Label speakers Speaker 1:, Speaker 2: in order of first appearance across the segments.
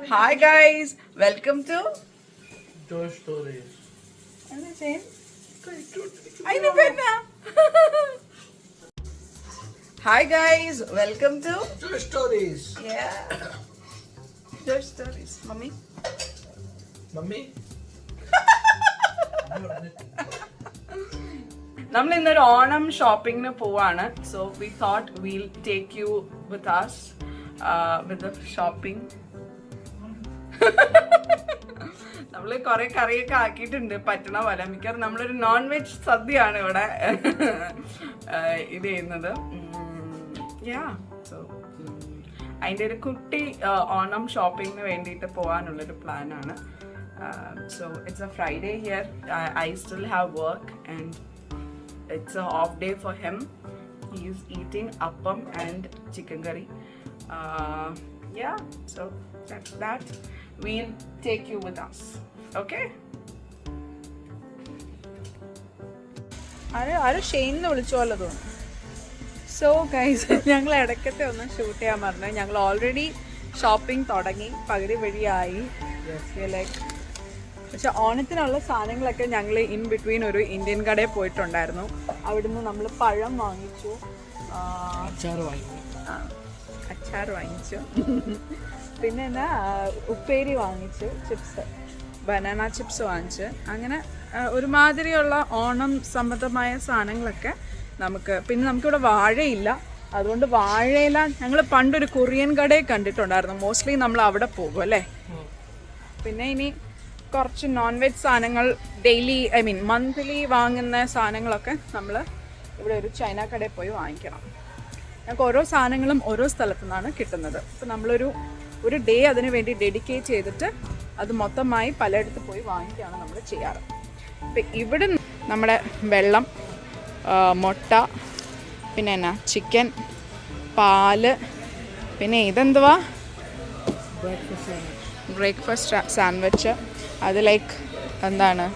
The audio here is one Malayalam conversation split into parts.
Speaker 1: Hi guys welcome to
Speaker 2: Toy Stories.
Speaker 1: Hi guys welcome to
Speaker 2: Toy Stories.
Speaker 1: Stories mummy
Speaker 2: Mummy?
Speaker 1: നമ്മൾ ഇന്നൊരു ഓണം ഷോപ്പിങ്ങിന് പോവാണ് so we thought we'll take you with us with shopping നമ്മൾ കുറെ കറിയൊക്കെ ആക്കിയിട്ടുണ്ട്. പറ്റണ പോലെ. മിക്കവാറും നമ്മളൊരു നോൺ വെജ് സദ്യയാണ് ഇവിടെ ഇത് ചെയ്യുന്നത്. യാ സോ അതിന്റെ ഒരു കുട്ടി ഓണം ഷോപ്പിങ്ങിന് വേണ്ടിയിട്ട് പോകാനുള്ളൊരു പ്ലാനാണ് so it's a Friday here I still have work and it's a off day for him he is eating appam and chicken curry yeah so that. We'll take you with us. Okay?
Speaker 3: ആര് ആരോ ഷെയ്ന്ന് വിളിച്ചു പോലെ തോന്നുന്നു. സോ ഗൈസ് ഞങ്ങൾ ഇടയ്ക്കത്തെ ഒന്ന് ഷൂട്ട് ചെയ്യാൻ പറഞ്ഞു. ഞങ്ങൾ ഓൾറെഡി ഷോപ്പിംഗ് തുടങ്ങി. പകുതി വഴിയായി. ലൈക്ക് പക്ഷെ ഓണത്തിനുള്ള സാധനങ്ങളൊക്കെ ഞങ്ങൾ ഇൻ ബിറ്റ്വീൻ ഒരു ഇന്ത്യൻ കടയിൽ പോയിട്ടുണ്ടായിരുന്നു. അവിടുന്ന് നമ്മൾ പഴം വാങ്ങിച്ചു. അച്ചാർ വാങ്ങിച്ചു. പിന്നെ എന്നാ ഉപ്പേരി വാങ്ങിച്ച് ചിപ്സ് ബനാന ചിപ്സ് വാങ്ങിച്ച്. അങ്ങനെ ഒരുമാതിരിയുള്ള ഓണം സംബന്ധമായ സാധനങ്ങളൊക്കെ നമുക്ക് പിന്നെ നമുക്കിവിടെ വാഴയില്ല. അതുകൊണ്ട് വാഴയില ഞങ്ങൾ പണ്ടൊരു കൊറിയൻ കടയെ കണ്ടിട്ടുണ്ടായിരുന്നു. മോസ്റ്റ്ലി നമ്മൾ അവിടെ പോകും അല്ലേ? പിന്നെ ഇനി കുറച്ച് നോൺ വെജ് സാധനങ്ങൾ ഡെയിലി ഐ മീൻ മന്ത്ലി വാങ്ങുന്ന സാധനങ്ങളൊക്കെ നമ്മൾ ഇവിടെ ഒരു ചൈന കടയിൽ പോയി വാങ്ങിക്കണം. ഞങ്ങൾക്ക് ഓരോ സാധനങ്ങളും ഓരോ സ്ഥലത്തു നിന്നാണ് കിട്ടുന്നത്. ഇപ്പം നമ്മളൊരു ഒരു ഡേ അതിന് വേണ്ടി ഡെഡിക്കേറ്റ് ചെയ്തിട്ട് അത് മൊത്തമായി പലയിടത്ത് പോയി വാങ്ങിക്കുകയാണ് നമ്മൾ ചെയ്യാറ്. ഇപ്പം ഇവിടെ നമ്മുടെ വെള്ളം മുട്ട പിന്നെ എന്നാ ചിക്കൻ പാൽ പിന്നെ ഇതെന്തുവാ? ബ്രേക്ക്ഫാസ്റ്റ് സാൻഡ്വിച്ച് അത് ലൈക്ക് എന്താണ്?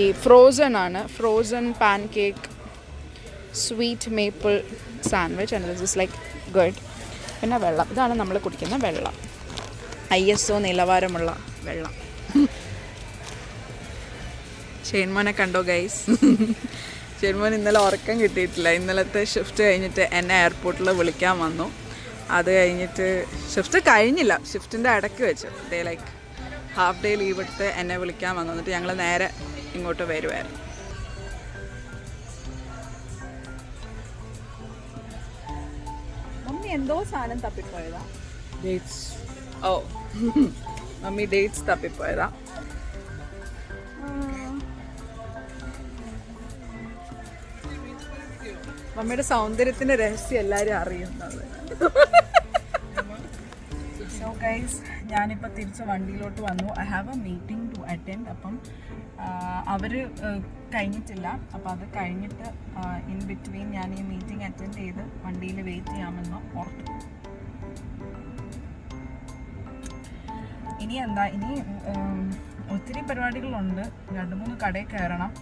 Speaker 3: ഈ ഫ്രോസൺ ആണ്. Frozen pancake sweet maple sandwich and this is like good പിന്നെ വെള്ളം. ഇതാണ് നമ്മൾ കുടിക്കുന്ന വെള്ളം. ഐ എസ് ഒ നിലവാരമുള്ള വെള്ളം. ഷെയ്ൻമോനെ കണ്ടോ ഗൈസ് ഷെയ്ൻമോൻ ഇന്നലെ ഉറക്കം കിട്ടിയിട്ടില്ല. ഇന്നലത്തെ ഷിഫ്റ്റ് കഴിഞ്ഞിട്ട് എന്നെ എയർപോർട്ടിൽ വിളിക്കാൻ വന്നു. അത് കഴിഞ്ഞിട്ട് ഷിഫ്റ്റ് കഴിഞ്ഞില്ല. ഷിഫ്റ്റിന്റെ ഇടയ്ക്ക് വെച്ച്. Day like half day leave എടുത്ത് എന്നെ വിളിക്കാൻ വന്നു. എന്നിട്ട് ഞങ്ങൾ നേരെ ഇങ്ങോട്ട് വരുമായിരുന്നു മമ്മി എന്തോ സാധനം തപ്പിപ്പോയതാ.
Speaker 2: Dates.
Speaker 3: ഓ. മമ്മി ഡേറ്റ്സ് തപ്പിപ്പോയതാ. മമ്മിയുടെ സൗന്ദര്യത്തിന്റെ രഹസ്യം എല്ലാവരും അറിയുന്നത്. സോ ഗൈസ് ഞാനിപ്പോൾ തിരിച്ച് വണ്ടിയിലോട്ട് വന്നു. I have a meeting to attend അപ്പം അവർ കഴിഞ്ഞിട്ടില്ല. അപ്പം അത് കഴിഞ്ഞിട്ട് ഇൻ ബിറ്റ്വീൻ ഞാൻ ഈ മീറ്റിംഗ് അറ്റൻഡ് ചെയ്ത് വണ്ടിയിൽ വെയിറ്റ് ചെയ്യാമെന്ന് ഓർത്തു. ഇനി എന്താ ഇനി ഒത്തിരി പരിപാടികളുണ്ട്. രണ്ട് മൂന്ന് കടയിൽ കയറണം.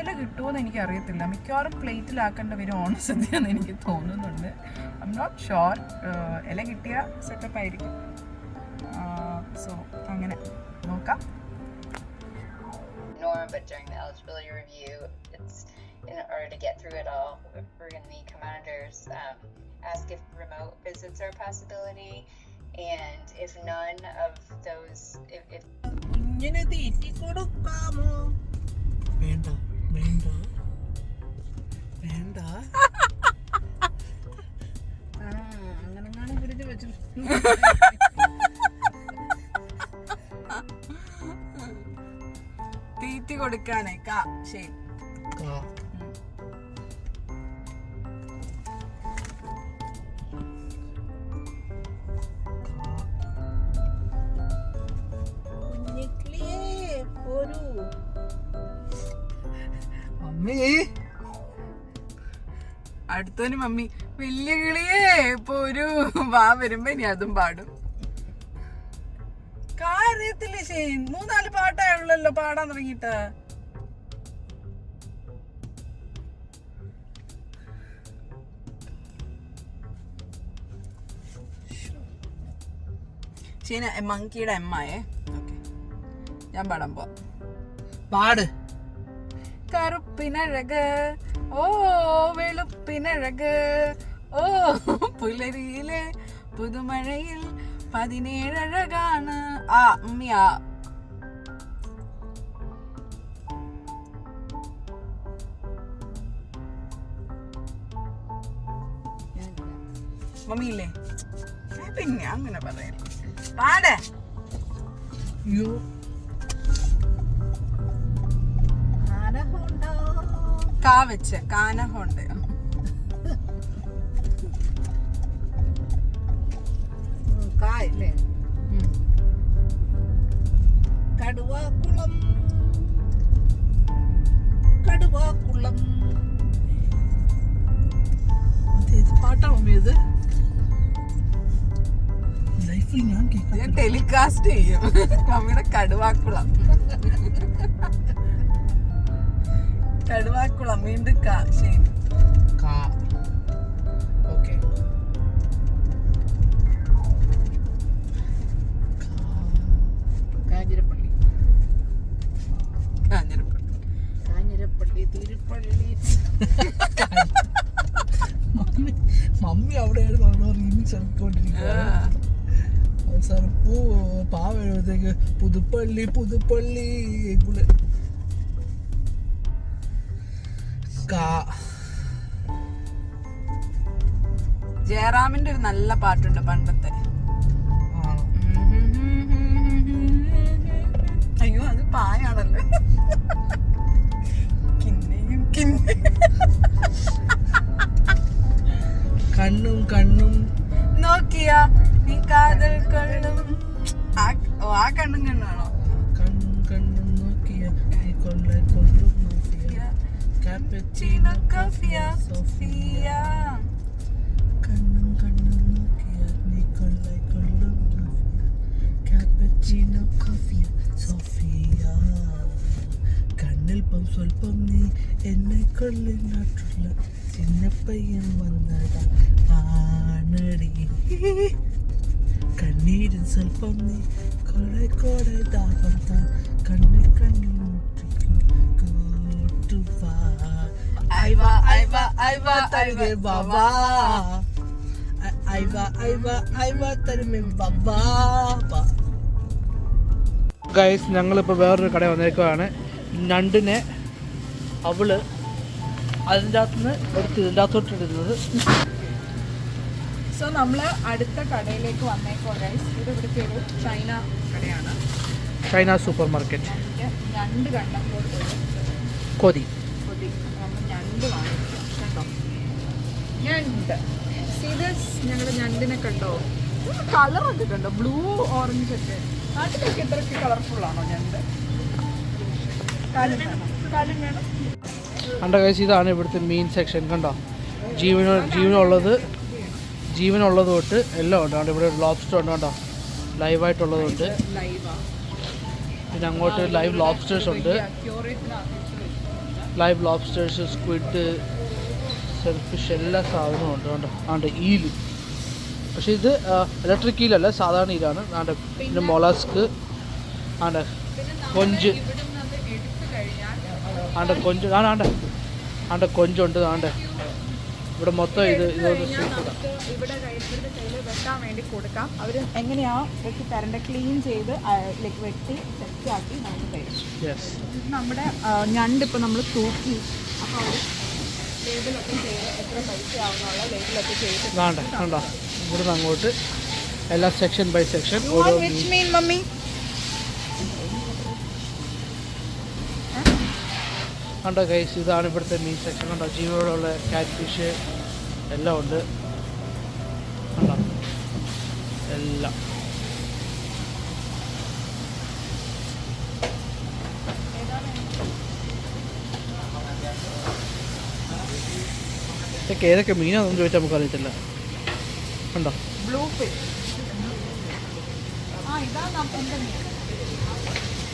Speaker 3: ഇല കിട്ടുമെന്ന് എനിക്ക് അറിയത്തില്ല മിക്കവാറും പ്ലേറ്റിലാക്കേണ്ട വരും ഓണസദ്യ എന്ന് എനിക്ക് തോന്നുന്നുണ്ട്. ഐ എം നോട്ട് ഷുവർ ഇല കിട്ടിയ സെറ്റപ്പ് ആയിരിക്കും. സോ അങ്ങനെ. നോക്കാം.
Speaker 4: norm, but during the eligibility review, it's in order to get through it all, we're going to need commanders um, ask if remote visits are a possibility, and if none of those, if, if
Speaker 2: ഇങ്ങനെ തീറ്റി കൊടുക്കാമോ വേണ്ട വേണ്ട വേണ്ട
Speaker 3: അങ്ങനെ പിടിച്ച് വെച്ചു കൊടുക്കാനേ കാ ശരി
Speaker 2: കാ. മമ്മി.
Speaker 3: വലിയ കിളിയേ പോരൂ. വാ വരുമ്പോ ഇനി അതും പാടും. കാര്യത്തില്ല ഷെയ്ൻ മൂന്നാൽ പാട്ടായുള്ളല്ലോ പാടാൻ തുടങ്ങിയിട്ട്.
Speaker 1: ഷീന മങ്കിയുടെ എം ആയേ ഓക്കെ. ഞാൻ പാടാൻ പോവാം.
Speaker 2: പാട്.
Speaker 1: കറുപ്പിനഴക് ഓ വെളുപ്പിനഴക് ഓ പുലരിയിലെ പുതുമഴയിൽ പതിനേഴഴകാണ്. ആ me up. മമ്മിയില്ലേ പിന്നെ അങ്ങനെ പറയാം പാടെ.
Speaker 2: യു
Speaker 1: കാ വെച്ച് കാനഹുണ്ട്
Speaker 2: കായല്ലേ? കടുവാക്കുളം കടുവാക്കുളം ഇത് പാട്ടാ മമ്മി ഇത്? ലൈഫിൽ ഞാൻ
Speaker 1: ഞാൻ ടെലികാസ്റ്റ് ചെയ്യും. മമ്മിയുടെ കടുവാക്കുളം കടുവാക്കുളം വീണ്ടും കാ ശരി.
Speaker 2: കാ. ഓക്കെ. കാഞ്ഞിരപ്പള്ളി. മമ്മി അവിടെയായിരുന്നു ഓരോ റീമിക്സ് ഇറക്കിക്കൊണ്ടിരിക്കുക അവസാനം പൂ പാവ എഴുപത്തേക്ക് പുതുപ്പള്ളി പുതുപ്പള്ളി
Speaker 1: ജയറാമിന്റെ ഒരു നല്ല പാട്ടുണ്ട് പണ്ടത്തെ. അയ്യോ അത് പായാണല്ലോ. കിന്നെ
Speaker 2: കണ്ണും കണ്ണും.
Speaker 1: നോക്കിയ നീ കാതൽ കണ്ണും. ആ കണ്ണും കണ്ണാണോ
Speaker 2: കണ്ണും കണ്ണും നോക്കിയ നീ കൊള്ള കൊള്ളും നോക്കിയ. കാപ്പച്ചീനോ
Speaker 1: കഫിയ സോഫിയ.
Speaker 2: കണ്ണും കണ്ണും നോക്കിയ നീ കൊള്ള കൊള്ളും നോക്കിയ. കാപ്പച്ചീനോ കഫിയ സോഫിയ. കണ്ണിൽ സ്വൽപ്പം നീ എന്നെ കൊള്ളിനാട്ടുള്ള ചിന്ന പയ്യൻ വന്നട ആണടി. കണ്ണീരിൽ സ്വൽപ്പം നീ കൊടെ കൊടെ ദാഹം താ കണ്ണിൽ കണ്ണിൽ മുട്ടിക്കും. കൂട്ടുവാ തരുമേ ബാബാ തരുമേ ബാബാ ഗൈസ് ഞങ്ങളിപ്പോൾ വേറൊരു കട വന്നേക്കുവാണ് ഞണ്ടിനെ അവൾ അതിന്റെ അകത്തുനിന്ന് എടുത്ത് ഇതിന്റെ അകത്തോട്ട് ഇടുന്നത്.
Speaker 3: സോ നമ്മൾ അടുത്ത കടയിലേക്ക് വന്നേക്കോ ഗൈസ് ഇത് ഇവിടുത്തെ ഒരു ചൈന കടയാണ്.
Speaker 2: China
Speaker 3: supermarket. ഞണ്ട് കണ്ടപ്പോൾ
Speaker 2: കൊതി.
Speaker 3: കൊതി. ഞണ്ട് വാങ്ങിച്ചു. കേട്ടോ ഞണ്ട്. സീതസ് ഞങ്ങളുടെ ഞണ്ടിനെ കണ്ടോ? കളറൊക്കെ കണ്ടോ? ബ്ലൂ ഓറഞ്ച് ഒക്കെ. നാട്ടിലൊക്കെ ഇത്രയ്ക്ക് കളർഫുൾ ആണോ ഞണ്ട്?
Speaker 2: കണ്ട കഴിച്ച് ഇതാണ് ഇവിടുത്തെ മീൻ സെക്ഷൻ കണ്ടോ? ജീവന ജീവനുള്ളത് ജീവനുള്ളത് തൊട്ട് എല്ലാം ഉണ്ട്. കണ്ടോ ഇവിടെ ലോബ്സ്റ്റർ ഉണ്ട് കണ്ടോ? ലൈവായിട്ടുള്ളതുണ്ട്
Speaker 3: ലൈവാ
Speaker 2: പിന്നെ അങ്ങോട്ട് ലൈവ് ലോബ്സ്റ്റേഴ്സ് ഉണ്ട്. ലൈവ് ലോബ്സ്റ്റേഴ്സ് സ്ക്വിഡ് സെൽഫിഷ് എല്ലാ സാധനവും ഉണ്ട് കണ്ടോ? ആണ്ട് ഈൽ പക്ഷേ ഇത് ഇലക്ട്രിക് ഈലല്ല സാധാരണ ഈലാണ് ആണ്ട് പിന്നെ മൊളാസ്ക് ആണ്ട് കൊഞ്ച്. ആണ്ട് കൊഞ്ച് ആണ് ആണ്ട്. ആണ്ട് കൊഞ്ചുണ്ട് ആണ്ട്. ഇവിടെ മൊത്തം ഇത്
Speaker 3: നമുക്ക് ഇവിടെ കൈ- ഇവരുടെ കയ്യിൽ വെക്കാൻ വേണ്ടി കൊടുക്കാം. അവർ എങ്ങനെയാ വെട്ടി തരണ്ട ക്ലീൻ ചെയ്ത് ലൈക്ക് വെട്ടി സെറ്റ് ആക്കി നമുക്ക് തരും. നമ്മുടെ ഞണ്ടിപ്പോൾ ഞണ്ട് ഇപ്പോൾ നമ്മൾ തൂക്കി അപ്പോൾ അവർ ലേബിളൊക്കെ ചെയ്ത് എത്ര പൈസ ആവുന്നുള്ള ലേബിളൊക്കെ ചെയ്ത്
Speaker 2: വേണ്ട വേണ്ട ഇവിടുന്ന് അങ്ങോട്ട് എല്ലാ സെക്ഷൻ ബൈ സെക്ഷൻ ഓരോ മീൻ
Speaker 3: മമ്മി
Speaker 2: കണ്ടോ കൈസ് ഇതാണ് ഇവിടുത്തെ മീൻ സെക്ഷൻ കണ്ടോ? ജീവനോടുള്ള ക്യാറ്റ് ഫിഷ് എല്ലാം ഉണ്ട്. കണ്ടോ? എല്ലാം. ഇതൊക്കെ ഏതൊക്കെ മീനാണെന്ന് ചോദിച്ചാൽ നമുക്ക് അറിയത്തില്ല. കണ്ടോ?
Speaker 3: ബ്ലൂ ഫിഷ്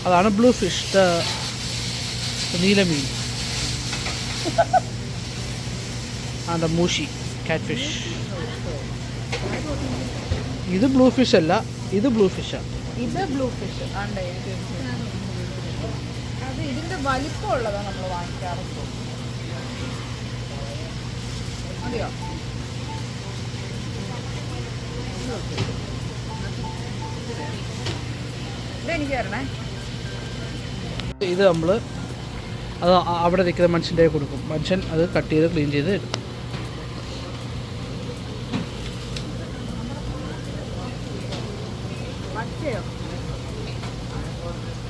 Speaker 2: അതാണ് ബ്ലൂ ഫിഷ് നീലമീൻ ആണ്ട മൂഷി mushi catfish. ഇത് ബ്ലൂ ഫിഷ് അല്ല ഇത് ബ്ലൂ ഫിഷാണ്
Speaker 3: ഇത് ബ്ലൂ ഫിഷ് ആണ്ടേ അത് ഇതിന്റെ വലിപ്പമുള്ളതാണ് നമ്മൾ വാങ്ങിക്കാറ് മതിയോ? ഇതെനിക്ക് തരണേ.
Speaker 2: ഇത് നമ്മൾ അത് അവിടെ നിൽക്കുന്ന മനുഷ്യന്റെ കൊടുക്കും. മനുഷ്യൻ അത് കട്ട് ചെയ്ത് ക്ലീൻ ചെയ്ത്
Speaker 3: മറ്റയോ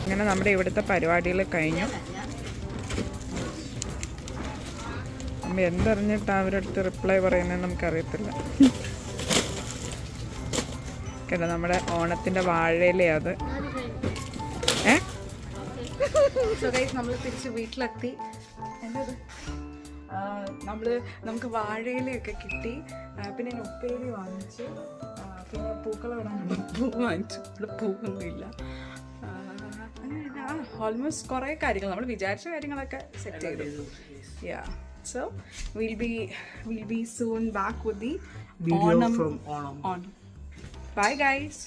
Speaker 3: അങ്ങനെ നമ്മുടെ ഇവിടുത്തെ പരിപാടികൾ കഴിഞ്ഞു. എന്തറിഞ്ഞിട്ടാ അവരടുത്ത് റിപ്ലൈ പറയുന്നത് നമുക്കറിയത്തില്ല. കേട്ടോ നമ്മുടെ ഓണത്തിന്റെ വാഴയിലേ അത്. നമ്മൾ തിരിച്ച് വീട്ടിലെത്തി. എന്നത്? നമ്മൾ നമുക്ക് വാഴയിലൊക്കെ കിട്ടി. പിന്നെ ഞാൻ ഉപ്പേരി വാങ്ങിച്ചു. പിന്നെ പൂക്കൾ ഇടാൻ പൂ വാങ്ങിച്ചു. ഇവിടെ പൂവൊന്നുമില്ല. ഓൾമോസ്റ്റ് കുറേ കാര്യങ്ങൾ. നമ്മൾ വിചാരിച്ച കാര്യങ്ങളൊക്കെ സെറ്റ് ചെയ്തു. Yeah so will be will be soon back with
Speaker 2: the Onam
Speaker 3: Onam. Bye, guys.